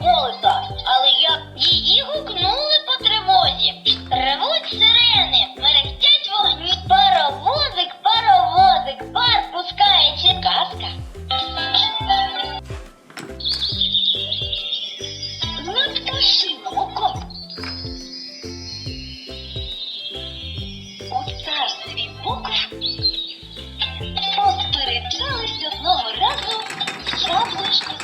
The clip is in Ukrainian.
голика, але я її гукнули по тривозі. Ревуть сирени, мерехтять вогні. Паровозик, паровозик, пар пускає чи казка. Посперечались одного разу яблучко